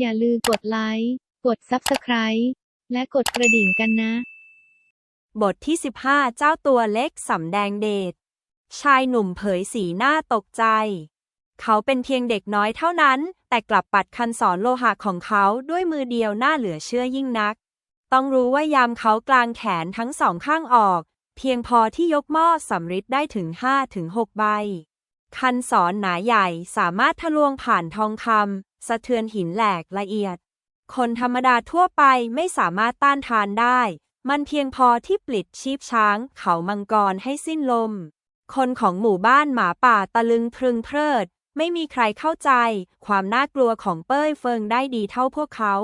อย่าลืมกดไลค์ กด Subscribe และกดกระดิ่งกันนะ บทที่ 15 เจ้าตัวเล็กสำแดงเดช ชายหนุ่มเผยสีหน้าตกใจ เขาเป็นเพียงเด็กน้อยเท่านั้น แต่กลับปัดคันสอนโลหะของเขาด้วยมือเดียวหน่าเหลือเชื่อยิ่งนัก ต้องรู้ว่ายามเขากลางแขนทั้งสองข้างออก เพียงพอที่ยกหม้อสำริดได้ถึง5-6ใบ คันสอนหนาใหญ่สามารถทะลวงผ่านทองคำ สะเทือนหินแหลกละเอียด คนธรรมดาทั่วไปไม่สามารถต้านทานได้ มันเพียงพอที่ปลิดชีพช้าง เขามังกรให้สิ้นลม คนของหมู่บ้านหมาป่าตะลึงพรึงเพลิด ไม่มีใครเข้าใจ ความน่ากลัวของเป้ยเฟิงได้ดีเท่าพวกเขา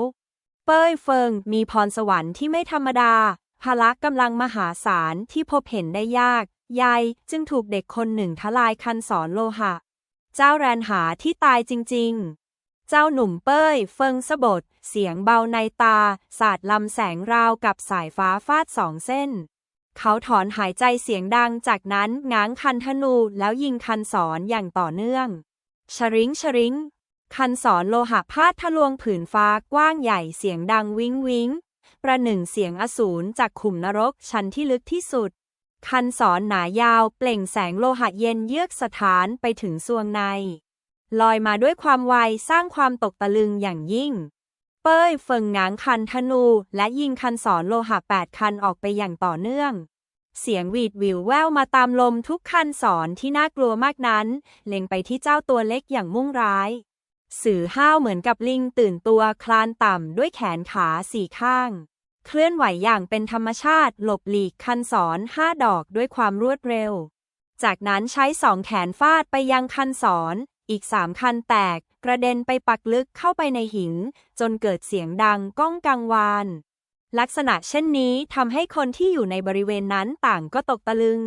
เป้ยเฟิงมีพรสวรรค์ที่ไม่ธรรมดาพละกำลังมหาศาลที่พบเห็นได้ยาก ยายจึงถูกเด็กคนหนึ่งทลายคันสอนโลหะ เจ้าแรนหาที่ตายจริง ๆ เจ้าหนุ่มเป้ย เฟิงสะบด เสียงเบาในตา สาดลำแสงราวกับสายฟ้าฟาดสองเส้น เขาถอนหายใจเสียงดังจากนั้นง้างคันธนูแล้วยิงคันสอนอย่างต่อเนื่อง ชริงชริง คันสอนโลหะพาดทะลวงผืนฟ้ากว้างใหญ่เสียงดังวิงวิงประหนึ่งเสียงอสูรจากขุมนรกชั้นที่ลึกที่สุด คันสอนหนายาวเปล่งแสงโลหะเย็นเยือกสถานไปถึงซวงใน ลอยมาด้วยความไวสร้างความตกตะลึงอย่างยิ่ง เป้ยเฟิงง้างคันธนู และยิงคันสอนโลหะแปดคันออกไปอย่างต่อเนื่อง เสียงหวีดวิวแววมาตามลมทุกคันสอนที่น่ากลัวมากนั้น เล็งไปที่เจ้าตัวเล็กอย่างมุ่งร้าย สื่อห้าวเหมือนกับลิงตื่นตัวคลานต่ำด้วยแขนขาสี่ข้าง เคลื่อนไหวอย่างเป็นธรรมชาติหลบหลีกคันสอนห้าดอกด้วยความรวดเร็วจากนั้นใช้สองแขนฟาดไปยังคันสอน อีกสามคันแตก กระเด็นไปปักลึกเข้าไปในหิน จนเกิดเสียงดังก้องกังวาน ลักษณะเช่นนี้ทำให้คนที่อยู่ในบริเวณนั้นต่างก็ตกตะลึง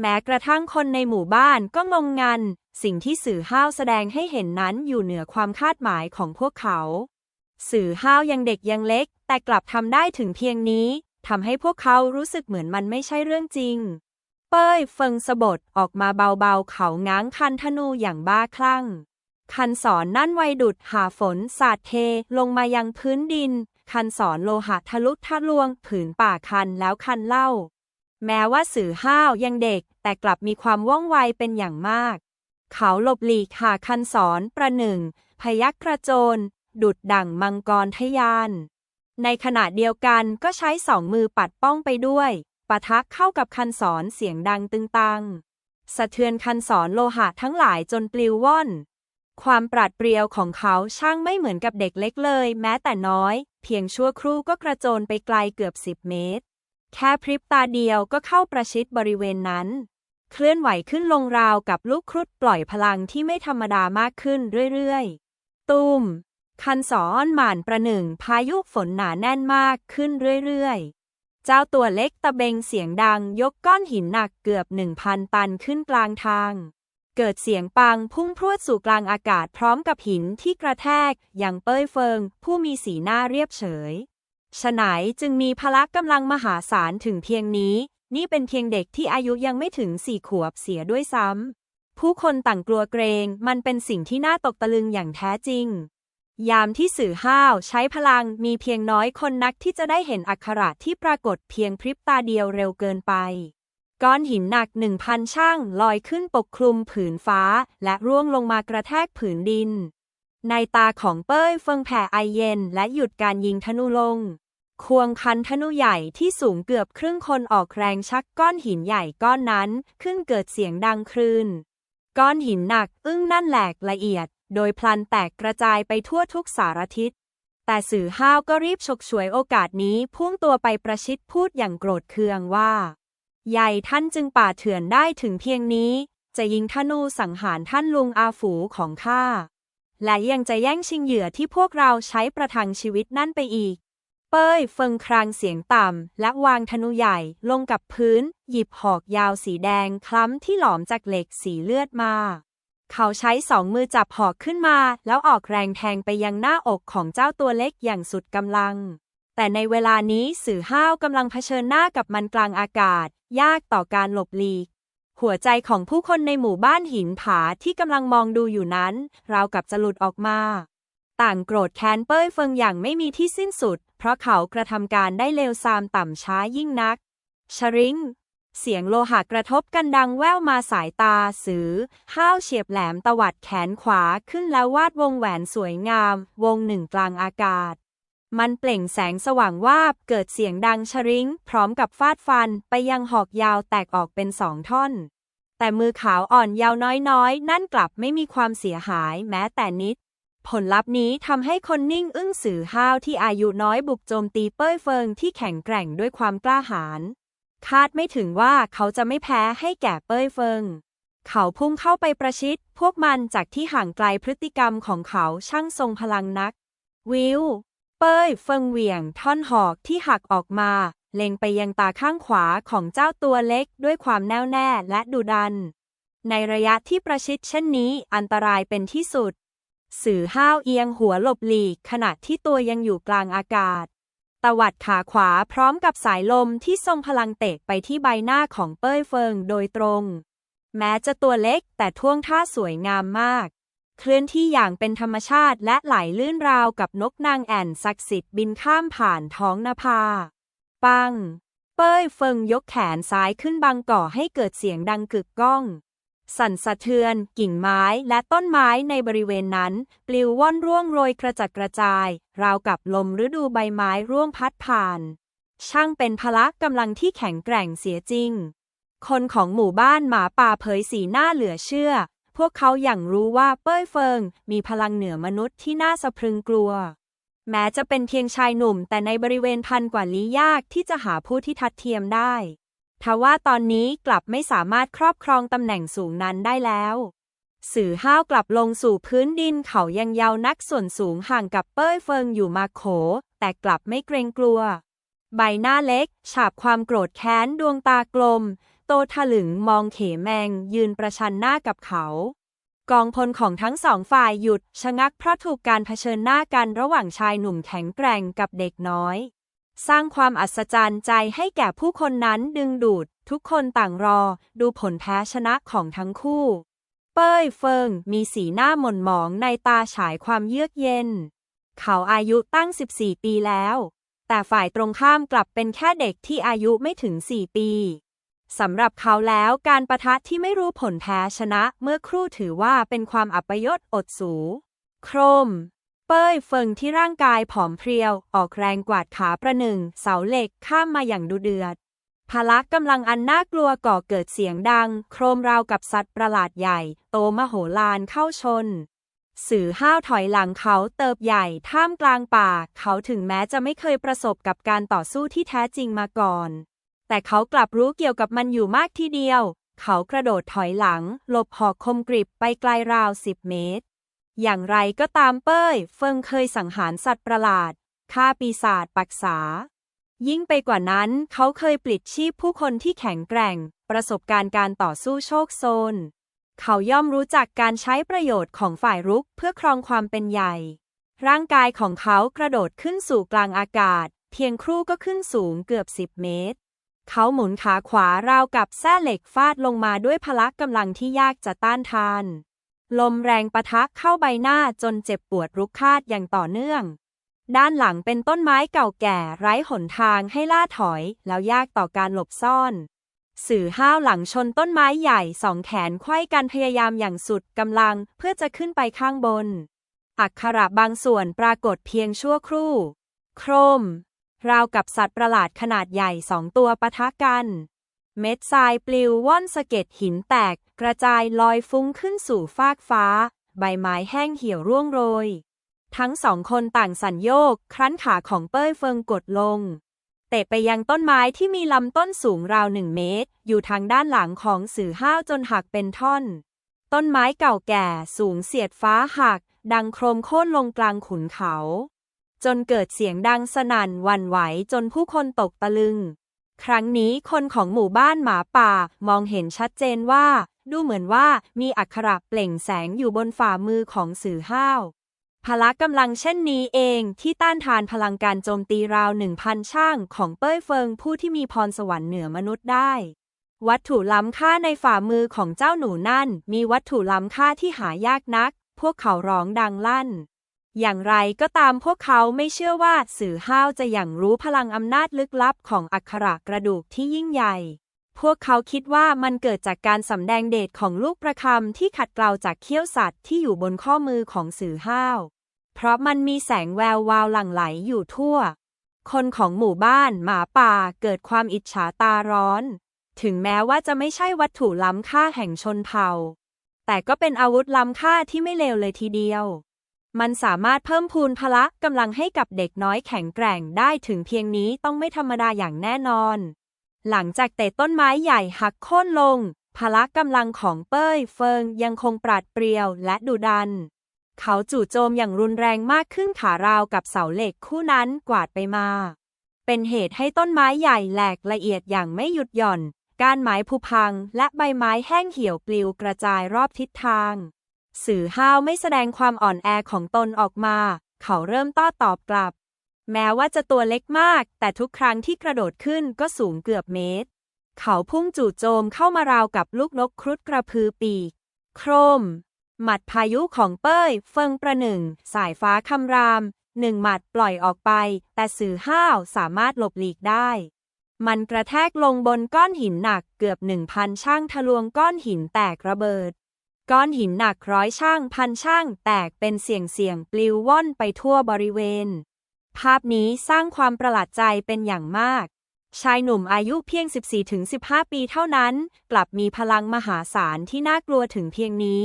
แม้กระทั่งคนในหมู่บ้านก็งงงัน สิ่งที่สื่อห้าวแสดงให้เห็นนั้นอยู่เหนือความคาดหมายของพวกเขา สื่อห้าวยังเด็กยังเล็ก แต่กลับทำได้ถึงเพียงนี้ทำให้พวกเขารู้สึกเหมือนมันไม่ใช่เรื่องจริง เป้ยเฟิงสะบดออกมาเบาๆ เขาง้างคันธนูอย่างบ้าคลั่ง คันสอนนั่นไวดุดหาฝนสาดเทลงมายังพื้นดิน คันสอนโลหะทะลุทะลวง ผืนป่าคันแล้วคันเล่า แม้ว่าสื่อห้าวยังเด็ก แต่กลับมีความว่องไวเป็นอย่างมาก เขาหลบหลีกหาคันสอนประหนึ่ง พยักกระโจน ดุดดั่งมังกรทะยาน ในขณะเดียวกันก็ใช้สองมือปัดป้องไปด้วย ปะทะเข้ากับคันสอนเสียงดังตึงตัง สะเทือนคันสอนโลหะทั้งหลายจนปลิวว่อน ความปราดเปรียวของเขาช่างไม่เหมือนกับเด็กเล็กเลย แม้แต่น้อย เพียงชั่วครู่ก็กระโจนไปไกลเกือบสิบเมตร แค่พริบตาเดียวก็เข้าประชิดบริเวณนั้น เคลื่อนไหวขึ้นลงราวกับลูกครุฑปล่อยพลังที่ไม่ธรรมดามากขึ้นเรื่อยๆ ตุมคันสอนหม่านประหนึ่งพายุฝนหนาแน่นมากขึ้นเรื่อยๆ เจ้าตัวเล็กตะเบงเสียงดังยกก้อนหินหนักเกือบหนึ่งพันตันขึ้นกลางทาง เกิดเสียงปังพุ่งพรวดสู่กลางอากาศพร้อมกับหินที่กระแทก อย่างเป้ยเฟิง ผู้มีสีหน้าเรียบเฉยฉะไหนจึงมีพละกำลังมหาศาลถึงเพียงนี้ นี่เป็นเพียงเด็กที่อายุยังไม่ถึงสี่ขวบเสียด้วยซ้ำผู้คนต่างกลัวเกรง มันเป็นสิ่งที่น่าตกตะลึงอย่างแท้จริง ยามที่สื่อห้าวใช้พลังมีเพียงน้อยคนนักที่จะได้เห็นอักขระที่ปรากฏเพียงพริบตาเดียวเร็วเกินไป ก้อนหินหนักหนึ่งพันช่างลอยขึ้นปกคลุมผืนฟ้า และร่วงลงมากระแทกผืนดิน ในตาของเป้ยเฟิงแผ่ไอเย็นและหยุดการยิงธนูลง ควงคันธนูใหญ่ที่สูงเกือบครึ่งคนออกแรงชักก้อนหินใหญ่ก้อนนั้นขึ้นเกิดเสียงดังครืนก้อนหินหนัก อึ้งนั่นแหลกละเอียด โดยพลันแตกกระจายไปทั่วทุกสารทิศ แต่สื่อห้าวก็รีบฉกฉวยโอกาสนี้พุ่งตัวไปประชิดพูดอย่างโกรธเคืองว่า ใหญ่ท่านจึงป่าเถื่อนได้ถึงเพียงนี้ จะยิงธนูสังหารท่านลุงอาฝูของข้า และยังจะแย่งชิงเหยื่อที่พวกเราใช้ประทังชีวิตนั่นไปอีก เป้ยเฟิงครางเสียงต่ำและวางธนูใหญ่ลงกับพื้น หยิบหอกยาวสีแดงคล้ำที่หลอมจากเหล็กสีเลือดมา เขาใช้สองมือจับหอกขึ้นมา แล้วออกแรงแทงไปยังหน้าอกของเจ้าตัวเล็กอย่างสุดกำลัง แต่ในเวลานี้สื่อห้าวกำลังเผชิญหน้ากับมันกลางอากาศ ยากต่อการหลบหลีก หัวใจของผู้คนในหมู่บ้านหินผาที่กำลังมองดูอยู่นั้น ราวกับจะหลุดออกมา ต่างโกรธแค้นเป้ยเฟิงอย่างไม่มีที่สิ้นสุด เพราะเขากระทำการได้เลวทรามต่ำช้ายิ่งนัก ชริง เสียงโลหะกระทบกันดังแว่วมาสายตาสือ ห้าวเฉียบแหลมตวัดแขนขวาขึ้นแล้ววาดวงแหวนสวยงาม วงหนึ่งกลางอากาศ มันเปล่งแสงสว่างวาบเกิดเสียงดังชริงพร้อมกับฟาดฟันไปยังหอกยาวแตกออกเป็นสองท่อน แต่มือขาวอ่อนยาวน้อยๆ นั่นกลับไม่มีความเสียหายแม้แต่นิดผลลัพธ์นี้ทำให้คนนิ่งอึ้งสื่อห้าวที่อายุน้อยบุกโจมตีเป้ยเฟิงที่แข็งแกร่งด้วยความกล้าหาญ คาดไม่ถึงว่าเขาจะไม่แพ้ให้แก่เป้ยเฟิง เขาพุ่งเข้าไปประชิด พวกมันจากที่ห่างไกลพฤติกรรมของเขาช่างทรงพลังนัก วิว เป้ยเฟิงเหวี่ยง ท่อนหอกที่หักออกมา เล็งไปยังตาข้างขวาของเจ้าตัวเล็กด้วยความแน่วแน่และดุดัน ในระยะที่ประชิดเช่นนี้อันตรายเป็นที่สุด สื่อห้าวเอียงหัวหลบหลีกขณะที่ตัวยังอยู่กลางอากาศ ตวัดขาขวาพร้อมกับสายลมที่ทรงพลังเตะไปที่ใบหน้าของเป้ยเฟิงโดยตรง แม้จะตัวเล็กแต่ท่วงท่าสวยงามมาก เคลื่อนที่อย่างเป็นธรรมชาติและไหลลื่นราวกับนกนางแอ่นศักดิ์สิทธิ์บินข้ามผ่านท้องนภา ปัง เป้ยเฟิงยกแขนซ้ายขึ้นบังก่อให้เกิดเสียงดังกึกก้อง สั่นสะเทือน กิ่งไม้และต้นไม้ในบริเวณนั้น ปลิวว่อนร่วงโรยกระจัดกระจาย ราวกับลมฤดูใบไม้ร่วงพัดผ่าน ช่างเป็นพละกำลังที่แข็งแกร่งเสียจริง คนของหมู่บ้านหมาป่าเผยสีหน้าเหลือเชื่อ พวกเขาอย่างรู้ว่าเป้ยเฟิง มีพลังเหนือมนุษย์ที่น่าสะพรึงกลัว แม้จะเป็นเพียงชายหนุ่ม แต่ในบริเวณพันกว่าลี้ยากที่จะหาผู้ที่ทัดเทียมได้ ทว่าตอนนี้กลับไม่สามารถครอบครองตำแหน่งสูงนั้นได้แล้ว สื่อห้าวกลับลงสู่พื้นดินเขายังยาวนักส่วนสูงห่างกับเป้ยเฟิงอยู่มาโข แต่กลับไม่เกรงกลัว ใบหน้าเล็ก ฉาบความโกรธแค้นดวงตากลม โตถลึงมองเขแมง ยืนประชันหน้ากับเขา กองพลของทั้งสองฝ่ายหยุดชะงักเพราะถูกการเผชิญหน้ากันระหว่างชายหนุ่มแข็งแกร่งกับเด็กน้อย สร้างความอัศจรรย์ใจให้แก่ผู้คนนั้นดึงดูด ทุกคนต่างรอ ดูผลแพ้ชนะของทั้งคู่ เป้ยเฟิงมีสีหน้าหม่นหมองในตาฉายความเยือกเย็น เขาอายุตั้ง 14 ปีแล้ว แต่ฝ่ายตรงข้ามกลับเป็นแค่เด็กที่อายุไม่ถึง 4 ปีสำหรับเขาแล้วการประทะที่ไม่รู้ผลแพ้ชนะเมื่อครู่ถือว่าเป็นความอัปยศอดสู โครม เป้ยเฟิงที่ร่างกายผอมเพรียว ออกแรงกวาดขาประหนึ่ง เสาเหล็กข้ามมาอย่างดุเดือดพละกำลังอันน่ากลัวก่อเกิดเสียงดัง โครมราวกับสัตว์ประหลาดใหญ่ โตมโหฬารเข้าชน สื่อห้าวถอยหลังเขาเติบใหญ่ท่ามกลางป่า เขาถึงแม้จะไม่เคยประสบกับการต่อสู้ที่แท้จริงมาก่อน แต่เขากลับรู้เกี่ยวกับมันอยู่มากทีเดียว เขากระโดดถอยหลัง หลบหอกคมกริบไปไกลราวสิบเมตร อย่างไรก็ตามเป้ย เฟิงเคยสังหารสัตว์ประหลาดฆ่าปีศาจปักษา ยิ่งไปกว่านั้นเขาเคยปลิดชีพผู้คนที่แข็งแกร่ง ประสบการณ์การต่อสู้โชคโซน เขาย่อมรู้จักการใช้ประโยชน์ของฝ่ายรุกเพื่อครองความเป็นใหญ่ ร่างกายของเขากระโดดขึ้นสู่กลางอากาศ เพียงครู่ก็ขึ้นสูงเกือบสิบเมตร เขาหมุนขาขวาราวกับแส้เหล็กฟาดลงมาด้วยพละกำลังที่ยากจะต้านทาน ลมแรงปะทะเข้าใบหน้าจนเจ็บปวดรุกคาดอย่างต่อเนื่อง ด้านหลังเป็นต้นไม้เก่าแก่ไร้หนทางให้ล่าถอย แล้วยากต่อการหลบซ่อน สื่อห้าวหลังชนต้นไม้ใหญ่สองแขนไขว้กันพยายามอย่างสุดกำลังเพื่อจะขึ้นไปข้างบน อักขระบางส่วนปรากฏเพียงชั่วครู่ โครม ราวกับสัตว์ประหลาดขนาดใหญ่สองตัวปะทะกัน เม็ดทรายปลิวว่อนสะเก็ดหินแตก กระจายลอยฟุ้งขึ้นสู่ฟากฟ้า ใบไม้แห้งเหี่ยวร่วงโรย ทั้งสองคนต่างสั่นโยก ครั้นขาของเป้ยเฟิงกดลง เตะไปยังต้นไม้ที่มีลำต้นสูงราวหนึ่งเมตร อยู่ทางด้านหลังของสื่อห้าวจนหักเป็นท่อน ต้นไม้เก่าแก่สูงเสียดฟ้าหัก ดังโครมโค่นลงกลางขุนเขา จนเกิดเสียงดังสนั่นวันไหวจนผู้คนตกตะลึง ครั้งนี้คนของหมู่บ้านหมาป่ามองเห็นชัดเจนว่า ดูเหมือนว่ามีอักขระเปล่งแสงอยู่บนฝ่ามือของสื่อห้าวพละกำลังเช่นนี้เองที่ต้านทานพลังการโจมตีราวหนึ่งพันช่างของเป้ยเฟิงผู้ที่มีพรสวรรค์เหนือมนุษย์ได้ วัตถุล้ำค่าในฝ่ามือของเจ้าหนูนั่น มีวัตถุล้ำค่าที่หายากนัก พวกเขาร้องดังลั่น อย่างไรก็ตามพวกเขาไม่เชื่อว่าสื่อห้าวจะอย่างรู้พลังอำนาจลึกลับของอักขระกระดูกที่ยิ่งใหญ่ พวกเขาคิดว่ามันเกิดจากการสำแดงเดชของลูกประคำที่ขัดเกลาจากเขี้ยวสัตว์ที่อยู่บนข้อมือของสื่อห้าว เพราะมันมีแสงแวววาวหลั่งไหลอยู่ทั่ว คนของหมู่บ้านหมาป่าเกิดความอิจฉาตาร้อน ถึงแม้ว่าจะไม่ใช่วัตถุล้ำค่าแห่งชนเผ่า แต่ก็เป็นอาวุธล้ำค่าที่ไม่เลวเลยทีเดียว มันสามารถเพิ่มพูนพละกำลังให้กับเด็กน้อยแข็งแกร่งได้ถึงเพียงนี้ต้องไม่ธรรมดาอย่างแน่นอน หลังจากเตะต้นไม้ใหญ่หักโค่นลง พละกำลังของเป้ยเฟิงยังคงปราดเปรียวและดุดัน เขาจู่โจมอย่างรุนแรงมากขึ้นขาราวกับเสาเหล็กคู่นั้นกวาดไปมา เป็นเหตุให้ต้นไม้ใหญ่แหลกละเอียดอย่างไม่หยุดหย่อน กานไม้ผุพังและใบไม้แห้งเหี่ยวปลิวกระจายรอบทิศทาง สื่อห้าวไม่แสดงความอ่อนแอของตนออกมา เขาเริ่มต้ตอบกลับ แม้ว่าจะตัวเล็กมาก แต่ทุกครั้งที่กระโดดขึ้นก็สูงเกือบเมตร เขาพุ่งจู่โจมเข้ามาราวกับลูกนกครุฑกระพือปีก โครม หมัดพายุของเป้ย เฟิงประหนึ่ง สายฟ้าคำราม หนึ่งหมัดปล่อยออกไป แต่สื่อห้าวสามารถหลบหลีกได้มันกระแทกลงบนก้อนหินหนักเกือบหนึ่งพันช่างทะลวงก้อนหินแตกระเบิด ก้อนหินหนักร้อยช่างพันช่าง แตกเป็นเสียงเสียงปลิวว่อนไปทั่วบริเวณ ภาพนี้สร้างความประหลาดใจเป็นอย่างมาก ชายหนุ่มอายุเพียง 14-15 ปีเท่านั้น กลับมีพลังมหาศาลที่น่ากลัวถึงเพียงนี้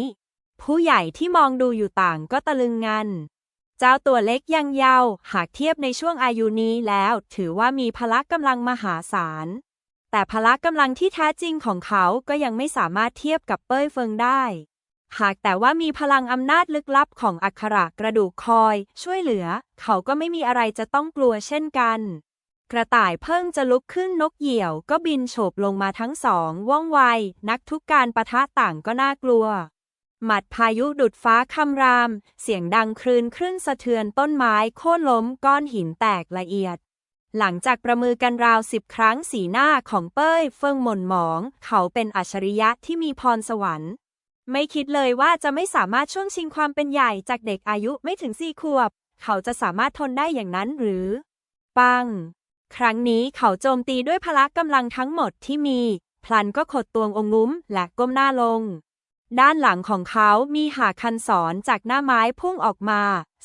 ผู้ใหญ่ที่มองดูอยู่ต่างก็ตะลึงงัน เจ้าตัวเล็กยังเยาว์หากเทียบในช่วงอายุนี้แล้ว ถือว่ามีพละกำลังมหาศาลแต่พละกำลังที่แท้จริงของเขาก็ยังไม่สามารถเทียบกับเป้ยเฟิงได้ หากแต่ว่ามีพลังอำนาจลึกลับของอักขระกระดูกคอย ช่วยเหลือ เขาก็ไม่มีอะไรจะต้องกลัวเช่นกัน กระต่ายเพิ่งจะลุกขึ้นนกเหยี่ยว ก็บินโฉบลงมาทั้งสองว่องไว นักทุกการประทะต่างก็น่ากลัว หมัดพายุดุดฟ้าคำราม เสียงดังครืนครึ่นสะเทือนต้นไม้โค่นล้มก้อนหินแตกละเอียดหลังจากประมือกันราวสิบครั้งสีหน้าของเป้ยเฟิงหม่นหมอง เขาเป็นอัจฉริยะที่มีพรสวรรค์ ไม่คิดเลยว่าจะไม่สามารถช่วงชิงความเป็นใหญ่จากเด็กอายุไม่ถึงสี่ขวบ เขาจะสามารถทนได้อย่างนั้นหรือ ปัง ครั้งนี้เขาโจมตีด้วยพละกำลังทั้งหมดที่มี พลันก็ขดตัวองงุ้มและก้มหน้าลง ด้านหลังของเขามีหากคันศรจากหน้าไม้พุ่งออกมา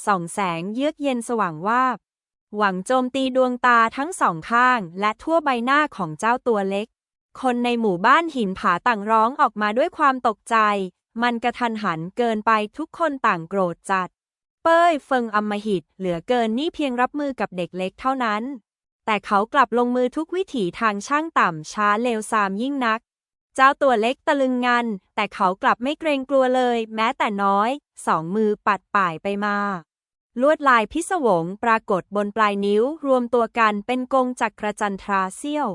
ส่องแสงเยือกเย็นสว่างวาบ หวังโจมตีดวงตาทั้งสองข้าง และทั่วใบหน้าของเจ้าตัวเล็กคนในหมู่บ้านหินผาต่างร้องออกมาด้วยความตกใจ มันกระทันหันเกินไปทุกคนต่างโกรธจัด เป้ยเฟิงอำมหิต เหลือเกินนี่เพียงรับมือกับเด็กเล็กเท่านั้น แต่เขากลับลงมือทุกวิถีทางช่างต่ำช้าเลวซามยิ่งนัก เจ้าตัวเล็กตะลึงงัน แต่เขากลับไม่เกรงกลัวเลย แม้แต่น้อย สองมือปัดป่ายไปมา ลวดลายพิศวงปรากฏบนปลายนิ้วรวมตัวกันเป็นกงจักรจันทราเสี้ยว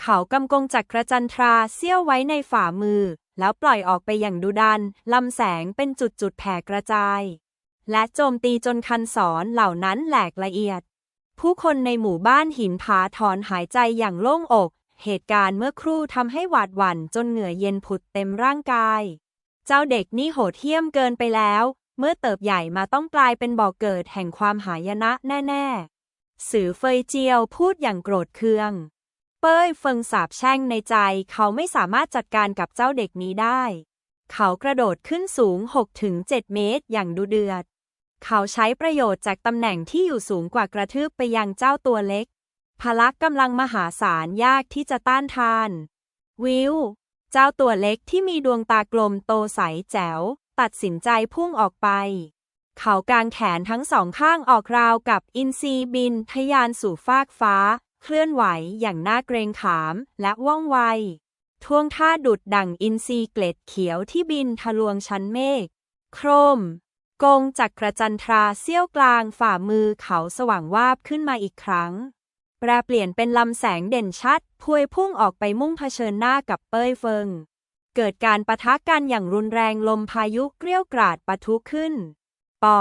เขากำกงจักรจันทราเสี้ยวไว้ในฝ่ามือ แล้วปล่อยออกไปอย่างดุดัน ลำแสงเป็นจุดๆแผ่กระจาย และโจมตีจนคันศรเหล่านั้นแหลกละเอียด ผู้คนในหมู่บ้านหินผาถอนหายใจอย่างโล่งอก เหตุการณ์เมื่อครู่ทำให้หวาดหวั่นจนเหงื่อเย็นผุดเต็มร่างกาย เจ้าเด็กนี่โหดเหี้ยมเกินไปแล้ว เมื่อเติบใหญ่มาต้องกลายเป็นบ่อกเกิดแห่งความหายนะแน่ ๆ สื่อเฟยเจียวพูดอย่างโกรธเคือง ป้ยเฟิงสาบแช่งในใจ เขาไม่สามารถจัดการกับเจ้าเด็กนี้ได้ เขากระโดดขึ้นสูง 6-7 เมตรอย่างดุเดือด เขาใช้ประโยชน์จากตำแหน่งที่อยู่สูงกว่ากระทืบไปยังเจ้าตัวเล็ก พลักกำลังมหาศาลยากที่จะต้านทาน วิว เจ้าตัวเล็กที่มีดวงตากลมโตใสแจ๋ว ตัดสินใจพุ่งออกไป เขากางแขนทั้งสองข้างออกราวกับอินทรีบินทะยานสู่ฟากฟ้า เคลื่อนไหวอย่างน่าเกรงขามและว่องไว ท่วงท่าดุดดั่งอินทรีเกล็ดเขียวที่บินทะลวงชั้นเมฆ โครม กงจักกระจันทราเสี้ยวกลางฝ่ามือเขาสว่างวาบขึ้นมาอีกครั้ง แปรเปลี่ยนเป็นลำแสงเด่นชัดพวยพุ่งออกไปมุ่งเผชิญหน้ากับเป้ยเฟิง เกิดการปะทะกันอย่างรุนแรงลมพายุเกลี้ยวกราดปะทุขึ้น ปอ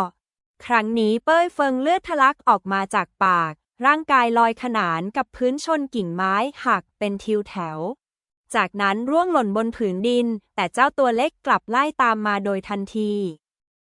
ครั้งนี้เป้ยเฟิงเลือดทะลักออกมาจากปาก ร่างกายลอยขนานกับพื้นชนกิ่งไม้หักเป็นทิวแถว จากนั้นร่วงหล่นบนผืนดิน แต่เจ้าตัวเล็กกลับไล่ตามมาโดยทันที